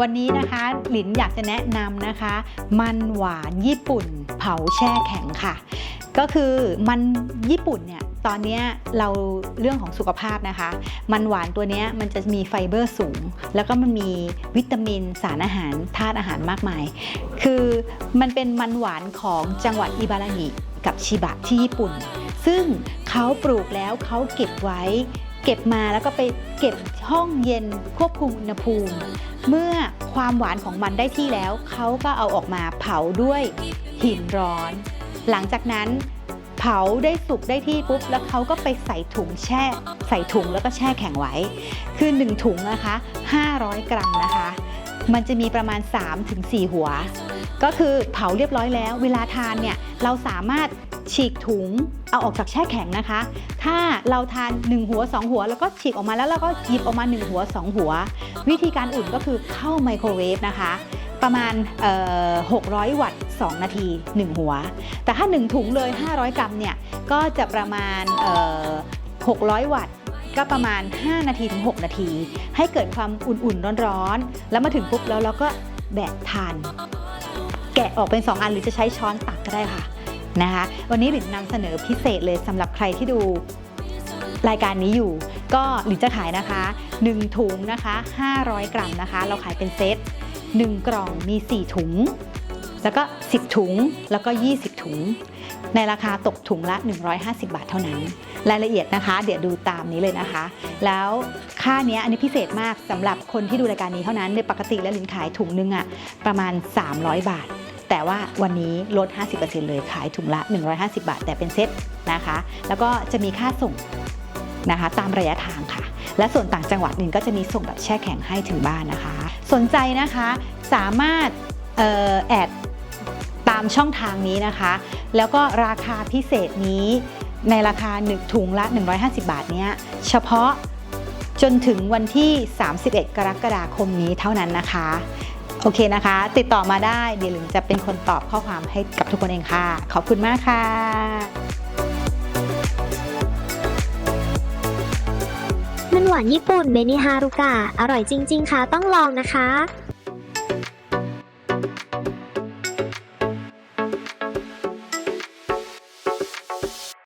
วันนี้นะคะหลินอยากจะแนะนำนะคะ มันหวานญี่ปุ่น เผาแช่แข็งค่ะ ก็คือมันญี่ปุ่นเนี่ยตอนนี้เราเรื่องของสุขภาพนะคะ มันหวานตัวนี้มันจะมีไฟเบอร์สูง แล้วก็มันมีวิตามินสารอาหารธาตุอาหารมากมาย คือมันเป็นมันหวานของจังหวัดอิบารางิกับชิบะที่ญี่ปุ่น ซึ่งเขาปลูกแล้วเขาเก็บไว้ เก็บมาแล้วก็ไปเก็บห้องเย็นควบคุมอุณหภูมิ เมื่อความหวานของมันได้ที่แล้ว เขาก็เอาออกมาเผาด้วยหินร้อน หลังจากนั้นเผาได้สุกได้ที่ปุ๊บ แล้วเขาก็ไปใส่ถุงแช่ ใส่ถุงแล้วก็แช่แข็งไว้ คือ 1 ถุงนะคะ 500 กรัมนะคะ มันจะมีประมาณ 3-4 หัว ก็คือเผาเรียบร้อยแล้ว เวลาทานเนี่ยเราสามารถ ฉีกถุงเอาออกจากแช่แข็งนะคะ ถ้าเราทาน 1 หัว 2 หัว แล้วก็ฉีกออกมาแล้วเราก็หยิบออกมา 1 หัว 2 หัว วิธีการอุ่นก็คือเข้าไมโครเวฟนะคะ ประมาณเอ่อ600 วัตต์ 2 นาที 1 หัว แต่ถ้า 1 ถุงเลย 500 กรัมเนี่ย ก็จะประมาณเอ่อ600 วัตต์ก็ประมาณ 5 นาทีถึง 6 นาที ให้เกิดความอุ่นๆ ร้อนๆ แล้วมาถึงปุ๊บแล้วเราก็แบะทาน แกะออกเป็น 2 อันหรือจะใช้ช้อนตักก็ได้ค่ะ นะคะ วันนี้หลินนำเสนอพิเศษเลยสำหรับใครที่ดูรายการนี้อยู่ ก็หลินจะขายนะคะ 1 ถุงนะคะ 500 กรัมนะคะ เราขายเป็นเซต1 กล่องมี 4 ถุง แล้วก็ 10 ถุงแล้วก็ 20 ถุง ในราคาตกถุงละ 150 บาทเท่านั้น รายละเอียดนะคะ เดี๋ยวดูตามนี้เลยนะคะ แล้วค่าเนี้ยอันนี้พิเศษมากสำหรับคนที่ดูรายการนี้เท่านั้นในปกติแล้วลินขายถุงนึงอะประมาณ 300 บาท แต่ว่าวันนี้ลด 50%เลยขายถุงละ 150 บาท แต่เป็นเซ็ตนะคะ แล้วก็จะมีค่าส่งนะคะตามระยะทางค่ะ และส่วนต่างจังหวัดหนึ่งก็จะมีส่งแบบแช่แข็งให้ถึงบ้านนะคะ สนใจนะคะสามารถออแอดตามช่องทางนี้นะคะ แล้วก็ราคาพิเศษนี้ในราคา1ถุงละ 150 บาทเนี้ยเฉพาะจนถึงวันที่ 31 กรกฎาคมนี้เท่านั้นนะคะ โอเคนะคะ ติดต่อมาได้เดี๋ยวหลิงจะเป็นคนตอบข้อความให้กับทุกคนเองค่ะ ขอบคุณมากค่ะมันหวานญี่ปุ่นเบนิฮารุกะอร่อยจริง ๆ ค่ะ ต้องลองนะคะ